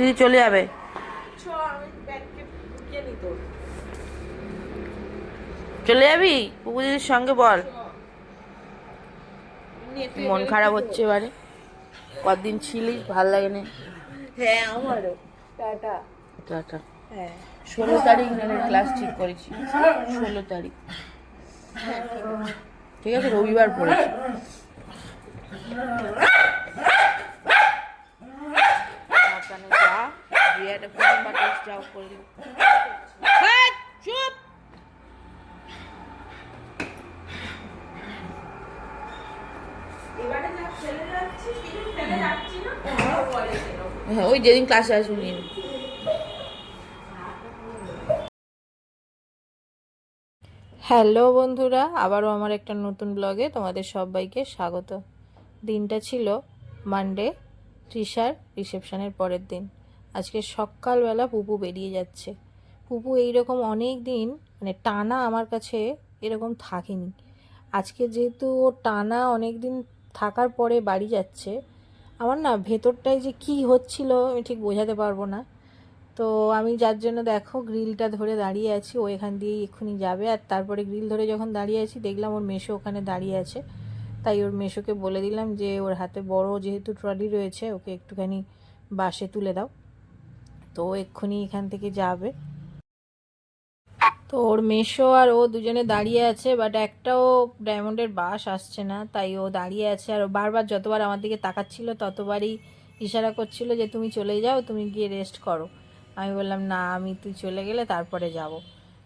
দিদি চলে যাবে। চলে যাবি? পুকু দিদির সঙ্গে বল। মন খারাপ হচ্ছে এবারে। কদিন ছিলিস? ভালো লাগে না। হ্যাঁ আমারও। টাটা। টাটা। হ্যাঁ। ষোলো তারিখ নাহলে ক্লাস ঠিক করেছি। ষোলো তারিখ। ঠিক আছে রবিবার পড়েছি সাবধানে যা দিয়ে একটা ফোন বা টেস্ট যাও করে দিও। হ্যাঁ, চুপ এবারে যা ফেলে যাচ্ছি কিছু ফেলে যাচ্ছি না ও বলে সেরকম। হ্যাঁ ওই যেদিন ক্লাসে আসব নিয়ে। হ্যালো বন্ধুরা আবারও আমার একটা নতুন ব্লগে তোমাদের সবাইকে স্বাগত দিনটা ছিল মানডে তৃষার রিসেপশনের পরের দিন আজকে সকালবেলা পুপু বেরিয়ে যাচ্ছে। পুপু এইরকম অনেক দিন মানে টানা আমার কাছে এরকম থাকেনি। আজকে যেহেতু ও টানা অনেক দিন থাকার পরে বাড়ি যাচ্ছে, আমার না ভেতরটায় যে কি হচ্ছিল আমি ঠিক বোঝাতে পারব না। তো আমি যার জন্য দেখো গ্রিলটা ধরে দাঁড়িয়ে আছি, ও এখান দিয়েই এক্ষুনি যাবে। আর তারপরে গ্রিল ধরে যখন দাঁড়িয়ে আছি, দেখলাম ওর মেশো ওখানে দাঁড়িয়ে আছে। তাই ওর মেশোকে বলে দিলাম যে, ওর হাতে বড় যেহেতু ট্রলি রয়েছে, ওকে একটুখানি বাসে তুলে দাও। তো এক্ষুনি এখান থেকে যাবে। তো ওর মেশো আর ও দুজনে দাঁড়িয়ে আছে বাট একটাও ডায়মন্ডের বাস আসছে না, তাই ও দাঁড়িয়ে আছে। আর বারবার যতবার আমার দিকে তাকাচ্ছিল, ততবারই ইশারা করছিল যে, তুমি চলে যাও, তুমি গিয়ে রেস্ট করো। আমি বললাম, না, আমি তুই চলে গেলে তারপরে যাব।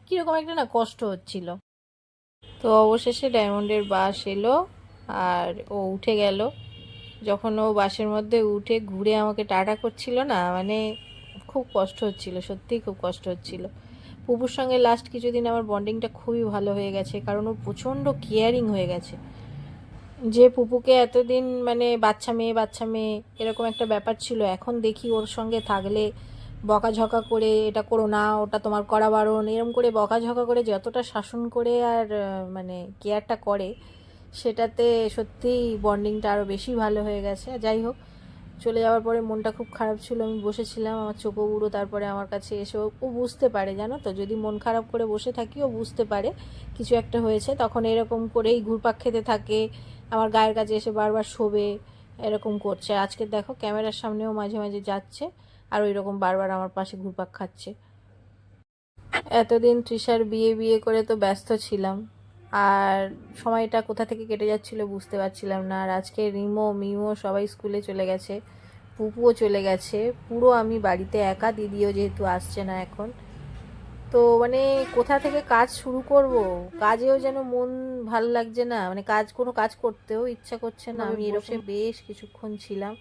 কীরকম একটা না কষ্ট হচ্ছিল। তো অবশেষে ডায়মন্ডের বাস এলো, আর ও উঠে গেল। যখন ও বাসের মধ্যে উঠে ঘুরে আমাকে টাটা করছিল না মানে খুব কষ্ট হচ্ছিল, সত্যিই খুব কষ্ট হচ্ছিল। পুপুর সঙ্গে লাস্ট কিছুদিন আমার বন্ডিংটা খুবই ভালো হয়ে গেছে, কারণ ও প্রচণ্ড কেয়ারিং হয়ে গেছে। যে পুপুকে এতদিন মানে বাচ্চা মেয়ে বাচ্চা মেয়ে এরকম একটা ব্যাপার ছিল, এখন দেখি ওর সঙ্গে থাকলে বকাঝকা করে এটা করো না, ওটা তোমার করা বারণ, এরম করে বকাঝকা করে যতটা শাসন করে আর মানে কেয়ারটা করে, সেটাতে সত্যিই বন্ডিংটা আরও বেশি ভালো হয়ে গেছে। যাই হোক চলে যাওয়ার পরে মনটা খুব খারাপ ছিল, আমি বসেছিলাম, আমার চোখও বুড়ো তারপরে আমার কাছে এসে ও বুঝতে পারে জানো তো, যদি মন খারাপ করে বসে থাকি, ও বুঝতে পারে কিছু একটা হয়েছে। তখন এরকম করেই ঘুরপাক খেতে থাকে, আমার গায়ের কাছে এসে বারবার শোবে, এরকম করছে। আজকে দেখো ক্যামেরার সামনেও মাঝে মাঝে যাচ্ছে আর ওই রকম বারবার আমার পাশে ঘুরপাক খাচ্ছে। এতদিন তৃষার বিয়ে বিয়ে করে তো ব্যস্ত ছিলাম। আর সময়টা কোথা থেকে কেটে যাচ্ছিল বুঝতে পারছিলাম না। আর আজকে রিমো মিমো সবাই স্কুলে চলে গেছে পুপুও চলে গেছে। পুরো আমি বাড়িতে একা দিদিও যেহেতু আসছে না এখন। তো মানে কোথা থেকে কাজ শুরু করব? কাজেও যেন মন ভালো লাগছে না। মানে কাজ কোনো কাজ করতেও ইচ্ছা করছে না। আমি এরকম বেশ কিছুক্ষণ ছিলাম।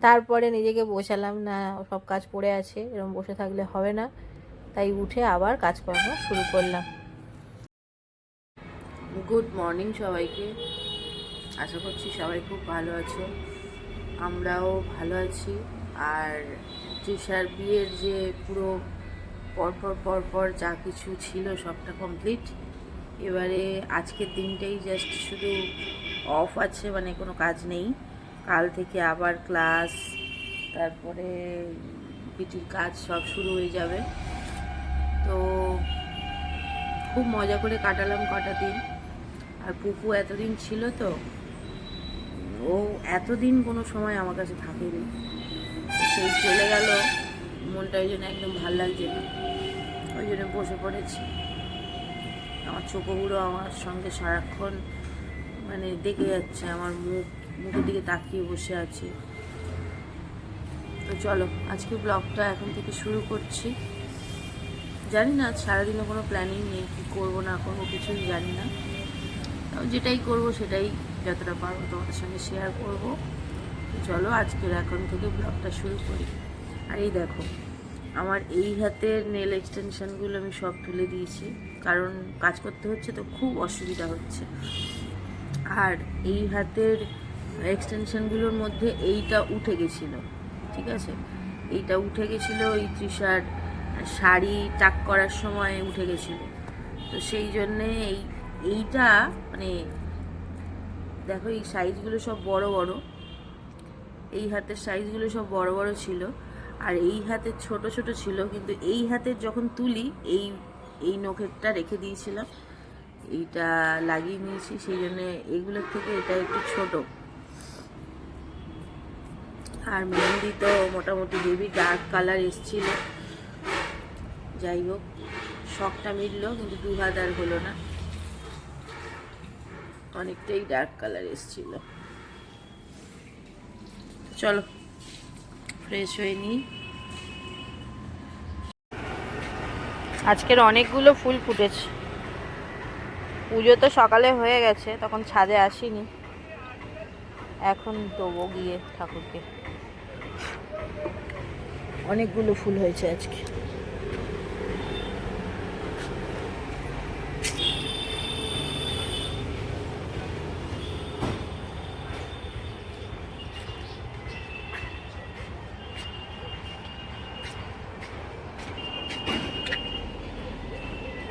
তারপরে নিজেকে বোঝালাম না সব কাজ পড়ে আছে এরকম বসে থাকলে হবে না। তাই উঠে আবার কাজকর্ম শুরু করলাম। গুড মর্নিং সবাইকে। আশা করছি সবাই খুব ভালো আছো। আমরাও ভালো আছি। আর তৃষার বিয়ের যে পুরো পরপর পরপর যা কিছু ছিল সবটা কমপ্লিট এবারে আজকের দিনটাই জাস্ট শুধু অফ আছে মানে কোনো কাজ নেই। কাল থেকে আবার ক্লাস তারপরে পিটির কাজ সব শুরু হয়ে যাবে। তো খুব মজা করে কাটালাম কটা দিন। আর পুপু এতদিন ছিল তো, ও এতদিন কোনো সময় আমার কাছে থাকেনি। সেই চলে গেল, মনটা ওই জন্য একদম ভালো লাগছে না। ওই জন্য বসে পড়েছি। আমার চোখগুলো আমার সঙ্গে সারাক্ষণ মানে দেখে যাচ্ছে, আমার মুখ, মুখের দিকে তাকিয়ে বসে আছে। তো চলো, আজকে ব্লগটা এখন থেকে শুরু করছি। জানি না সারাদিনে কোনো প্ল্যানিং নেই, কী করব না করব কিছুই জানি না। যেটাই করব সেটাই যতটা পারব তোমাদের সঙ্গে শেয়ার করব। চলো আজকের এখন থেকে ব্লগটা শুরু করি। আর এই দেখো, আমার এই হাতের নেল এক্সটেনশানগুলো আমি সব তুলে দিয়েছি। কারণ কাজ করতে হচ্ছে তো খুব অসুবিধা হচ্ছে। আর এই হাতের এক্সটেনশানগুলোর মধ্যে এইটা উঠে গেছিল, ঠিক আছে? এইটা উঠে গেছিল এই তৃষার শাড়ি টাক করার সময় উঠে গেছিল। তো সেই জন্যে এই এইটা মানে দেখো এই সাইজগুলো সব বড় বড়। এই হাতের সাইজগুলো সব বড় বড় ছিল আর এই হাতে ছোট ছোট ছিল, কিন্তু এই হাতের যখন তুলি, এই এই নখেরটা রেখে দিয়েছিলাম। এইটা লাগিয়ে নিয়েছি, সেই জন্য এইগুলোর থেকে এটা একটু ছোট। আর মেহেন্দি তো মোটামুটি হেভি ডার্ক কালার এসছিল। যাই হোক, শখটা মিটলো, কিন্তু দু হাত আর হলো না। অনেকটাই ডার্ক কালার এসছিল। চলো ফ্রেশ হয়ে নিই। আজকের অনেকগুলো ফুল ফুটেছে। পুজো তো সকালে হয়ে গেছে, তখন ছাদে আসিনি। এখন দেবো গিয়ে ঠাকুরকে। অনেকগুলো ফুল হয়েছে আজকে।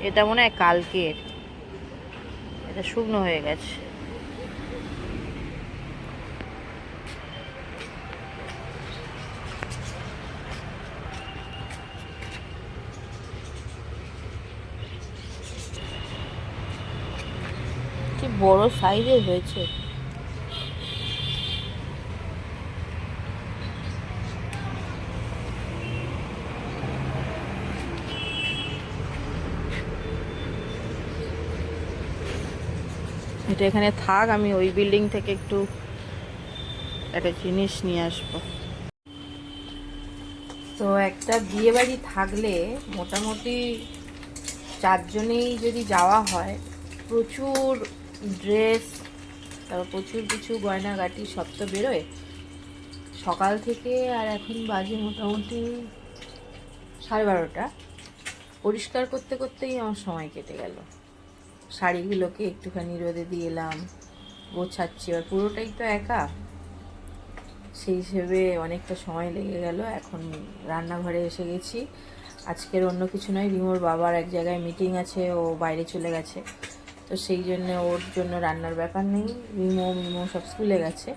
এটা মনে হয় কালকের। এটা শুকনো হয়ে গেছে। কি বড় সাইজের হয়েছে? এটা এখানে থাক, আমি ওই বিল্ডিং থেকে একটু একটা জিনিস নিয়ে আসব। তো একটা বিয়ে বাড়ি থাকলে মোটামুটি চারজনেই যদি যাওয়া হয়, প্রচুর ড্রেস তারপর প্রচুর কিছু গয়নাগাটি সব তো বেরোয়। সকাল থেকে আর এখন বাজে মোটামুটি সাড়ে বারোটা। পরিষ্কার করতে করতেই আমার সময় কেটে গেল। শাড়িগুলোকে একটুখানি রোদে দিয়ে এলাম, গোছাচ্ছি, এবার পুরোটাই তো একা। সেই হিসেবে অনেকটা সময় লেগে গেল, এখন রান্নাঘরে এসে গেছি। আজকের অন্য কিছু নয়, রিমোর বাবার এক জায়গায় মিটিং আছে, ও বাইরে চলে গেছে। তো সেই জন্য ওর জন্য রান্নার ব্যাপার নেই, রিমো, মিমো সব স্কুলে গেছে।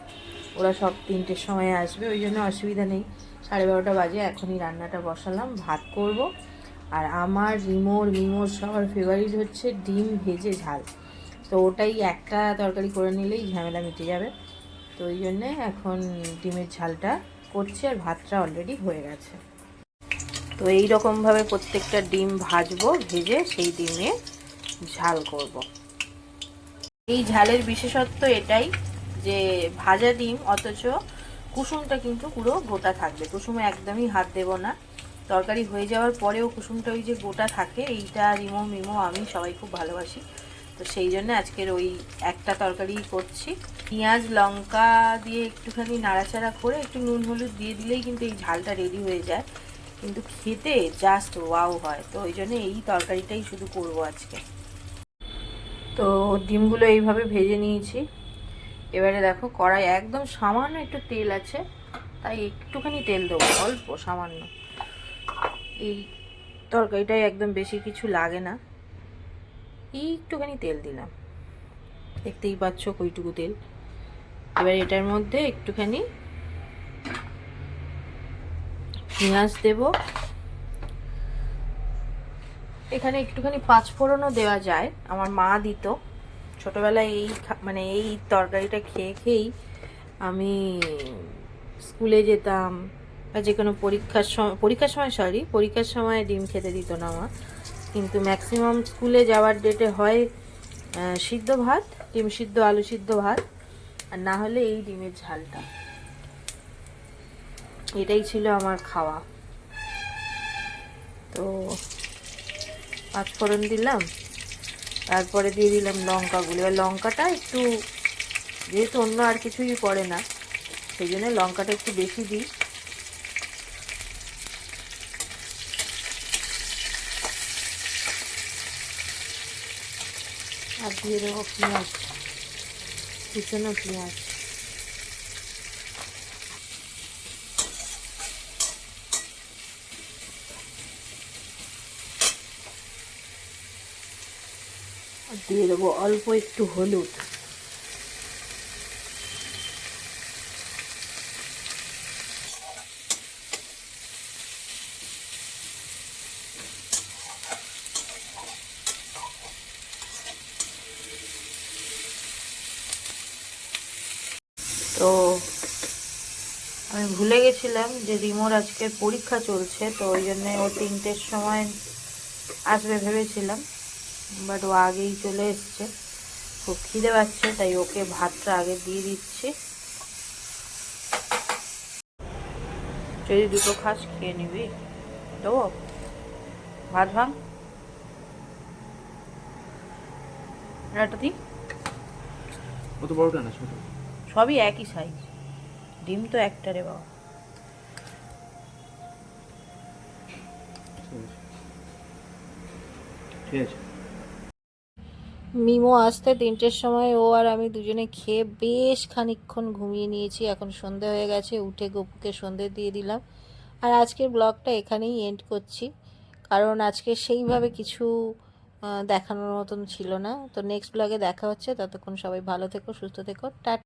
ওরা সব তিনটের সময় আসবে, ওই জন্য অসুবিধা নেই। সাড়ে বারোটা বাজে, এখনই রান্নাটা বসালাম, ভাত করব। আর আমার রিমোর মিমোর সবার ফেভারিট হচ্ছে ডিম ভেজে ঝাল। তো ওটাই একটা তরকারি করে নিলেই ঝামেলা মিটে যাবে। তো ওই জন্যে এখন ডিমের ঝালটা করছি আর ভাতটা অলরেডি হয়ে গেছে। তো এই রকমভাবে প্রত্যেকটা ডিম ভাজবো, ভেজে সেই ডিমে ঝাল করব। এই ঝালের বিশেষত্ব এটাই যে ভাজা ডিম, অথচ কুসুমটা কিন্তু পুরো গোটা থাকবে। কুসুমে একদমই হাত দেব না। তরকারি হয়ে যাওয়ার পরেও কুসুমটা ওই যে গোটা থাকে, এইটা রিমো মিমো, আমি সবাই খুব ভালোবাসি। তো সেই জন্য আজকের ওই একটা তরকারি করছি। পেঁয়াজ, লঙ্কা দিয়ে একটুখানি নাড়াচাড়া করে একটু নুন, হলুদ দিয়ে দিলেই কিন্তু এই ঝালটা রেডি হয়ে যায়। কিন্তু খেতে জাস্ট ওয়াও হয়। তো ওই জন্য এই তরকারিটাই শুধু করব আজকে। তো ডিমগুলো এইভাবে ভেজে নিয়েছি। এবারে দেখো কড়াই একদম সামান্য একটু তেল আছে, তাই একটুখানি তেল দেবো, অল্প সামান্য। এই তরকারিটাই একদম বেশি কিছু লাগে না। এই একটুখানি তেল দিলাম। দেখতেই পাচ্ছ কইটুকু তেল। এবার এটার মধ্যে একটুখানি পেঁয়াজ দেব। এখানে একটুখানি পাঁচ ফোড়নও দেওয়া যায়, আমার মা দিত। ছোটবেলায় এই মানে এই তরকারিটা খেয়ে খেয়েই আমি স্কুলে যেতাম বা যে কোনো পরীক্ষার সময় পরীক্ষার সময় সরি পরীক্ষার সময় ডিম খেতে দিত না মা। কিন্তু ম্যাক্সিমাম স্কুলে যাওয়ার ডেটে হয় সিদ্ধ ভাত, ডিম সিদ্ধ, আলু সিদ্ধ ভাত, আর না হলে এই ডিমের ঝালটা। এটাই ছিল আমার খাওয়া। তো পাঁচফোড়ন দিলাম, তারপরে দিয়ে দিলাম লঙ্কাগুলো। এবার লঙ্কাটা একটু, যেহেতু অন্য আর কিছুই পড়ে না, সেই জন্য লঙ্কাটা একটু বেশি দিই। আর দিয়ে দেবো পেঁয়াজ কুচানো পেঁয়াজ। দিয়ে দেবো অল্প একটু হলুদ। ভুলে গেছিলাম যে রিমোর আজকে পরীক্ষা চলছে, তো ওই জন্যে ও তিনটের সময় আসবে ভেবেছিলাম বাট ও আগেই চলে এসছে। খুব খিদে পাচ্ছে, তাই ওকে ভাতটা আগে দিয়ে দিচ্ছি। যদি দুটো খাস খেয়ে নিবি। দেবো? ভাত ভাঙ। একটা দিই বড়টা না, ছোট। সবই একই সাইজ ডিম তো একটা রে বাবা। মিমো আসতে তিনটের সময় ও আর আমি দুজনে খেয়ে বেশ খানিকক্ষণ ঘুমিয়ে নিয়েছি। এখন সন্ধে হয়ে গেছে উঠে গপুকে সন্ধে দিয়ে দিলাম। আর আজকের ব্লগটা এখানেই এন্ড করছি। কারণ আজকে সেইভাবে কিছু দেখানোর মতন ছিল না। তো নেক্সট ব্লগে দেখা হচ্ছে। ততক্ষণ সবাই ভালো থেকো সুস্থ থেকো। টাটা